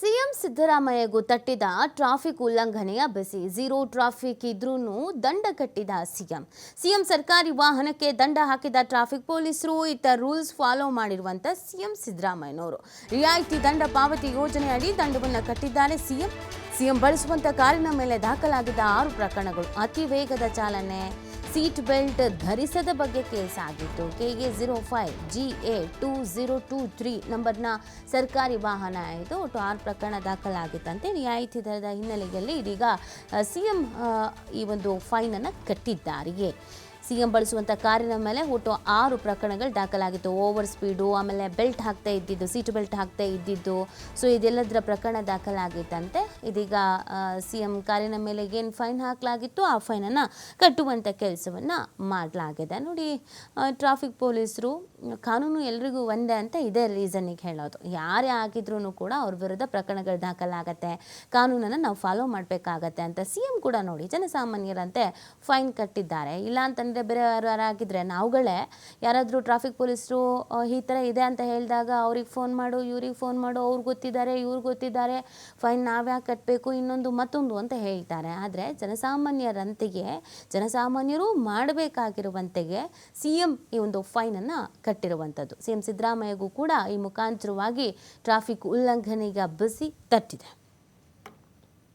CM ಸಿದ್ದರಾಮಯ್ಯಗೂ ತಟ್ಟಿದ traffic ಉಲ್ಲಂಘನೆಯ ಬೆಸಿ, zero traffic ಇದ್ರೂ ದಂಡ ಕಟ್ಟಿದ ಸಿಎಂ. ಸಿಎಂ ಸರ್ಕಾರಿ ವಾಹನಕ್ಕೆ ದಂಡ ಹಾಕಿದ ಟ್ರಾಫಿಕ್ ಪೊಲೀಸರು ಇತ್ತ ರೂಲ್ಸ್ ಫಾಲೋ ಮಾಡಿರುವಂತ ಸಿಎಂ ಸಿದ್ದರಾಮಯ್ಯನವರು. ರಿಯಾಯಿತಿ ದಂಡ ಪಾವತಿ ಯೋಜನೆಯಡಿ ದಂಡವನ್ನು ಕಟ್ಟಿದ್ದಾರೆ ಸಿಎಂ. ಸಿಎಂ ಬಳಸುವಂತ ಕಾರಿನ ಮೇಲೆ ದಾಖಲಾಗಿದ್ದ ಆರು ಪ್ರಕರಣಗಳು, ಅತಿ ವೇಗದ ಚಾಲನೆ. ಸೀಟ್ ಬೆಲ್ಟ್ ಧರಿಸದ ಬಗ್ಗೆ ಕೇಸ್ ಆಗಿತ್ತು A zero five, G A two zero two three ನಂಬರ್ನ ಸರ್ಕಾರಿ ವಾಹನ ಇದು. ಒಟ್ಟು ಆರು ಪ್ರಕರಣ ದಾಖಲಾಗಿತ್ತಂತೆ. ರಿಯಾಯಿತಿ ದರದ ಹಿನ್ನೆಲೆಯಲ್ಲಿ ಇದೀಗ ಸಿ ಎಂ ಈ ಒಂದು ಫೈನನ್ನು ಕಟ್ಟಿದ್ದಾರೆ ಸಿಎಂ ಬಳಸುವಂಥ ಕಾರಿನ ಮೇಲೆ ಒಟ್ಟು ಆರು ಪ್ರಕರಣಗಳು ದಾಖಲಾಗಿತ್ತು. ಓವರ್ ಸ್ಪೀಡು ಆಮೇಲೆ ಬೆಲ್ಟ್ ಹಾಕ್ತಾ ಇದ್ದಿದ್ದು ಸೀಟ್ ಬೆಲ್ಟ್ ಹಾಕ್ತಾ ಇದ್ದಿದ್ದು. ಸೊ ಇದೆಲ್ಲದರ ಪ್ರಕರಣ ದಾಖಲಾಗಿತ್ತಂತೆ. ಇದೀಗ ಸಿ ಎಂ ಕಾರಿನ ಮೇಲೆ ಏನು ಫೈನ್ ಹಾಕಲಾಗಿತ್ತು, ಆ ಫೈನನ್ನು ಕಟ್ಟುವಂಥ ಕೆಲಸವನ್ನು ಮಾಡಲಾಗಿದೆ. ನೋಡಿ ಟ್ರಾಫಿಕ್ ಪೊಲೀಸರು, ಕಾನೂನು ಎಲ್ರಿಗೂ ಒಂದೇ ಅಂತ ಇದೇ ರೀಸನ್ನಿಗೆ ಹೇಳೋದು. ಯಾರೇ ಆಗಿದ್ರೂ ಕೂಡ ಅವ್ರ ವಿರುದ್ಧ ಪ್ರಕರಣಗಳು ದಾಖಲಾಗತ್ತೆ. ಕಾನೂನನ್ನು ನಾವು ಫಾಲೋ ಮಾಡಬೇಕಾಗತ್ತೆ ಅಂತ ಸಿ ಎಂ ಕೂಡ ನೋಡಿ, ಜನಸಾಮಾನ್ಯರಂತೆ ಫೈನ್ ಕಟ್ಟಿದ್ದಾರೆ. ಇಲ್ಲ ಅಂತಂದರೆ ಬೇರೆ ಆಗಿದ್ರೆ ನಾವುಗಳೇ, ಯಾರಾದರೂ ಟ್ರಾಫಿಕ್ ಪೊಲೀಸರು ಈ ಥರ ಇದೆ ಅಂತ ಹೇಳಿದಾಗ ಅವ್ರಿಗೆ ಫೋನ್ ಮಾಡು, ಇವ್ರಿಗೆ ಫೋನ್ ಮಾಡು, ಅವ್ರು ಗೊತ್ತಿದ್ದಾರೆ, ಇವ್ರು ಗೊತ್ತಿದ್ದಾರೆ ಫೈನ್ ನಾವ್ಯಾಕೆ ಕಟ್ಟಬೇಕು ಇನ್ನೊಂದು ಮತ್ತೊಂದು ಅಂತ ಹೇಳ್ತಾರೆ. ಆದರೆ ಜನಸಾಮಾನ್ಯರಂತೆಯೇ, ಜನಸಾಮಾನ್ಯರು ಮಾಡಬೇಕಾಗಿರುವಂತೆಗೆ ಸಿ ಎಂ ಈ ಒಂದು ಫೈನನ್ನು ಕಟ್ಟಿರುವಂಥದ್ದು. ಸಿ ಎಂ ಸಿದ್ದರಾಮಯ್ಯಗೂ ಕೂಡ ಈ ಮುಖಾಂತರವಾಗಿ ಟ್ರಾಫಿಕ್ ಉಲ್ಲಂಘನೆಗೆ ಬಸಿ ತಟ್ಟಿದೆ.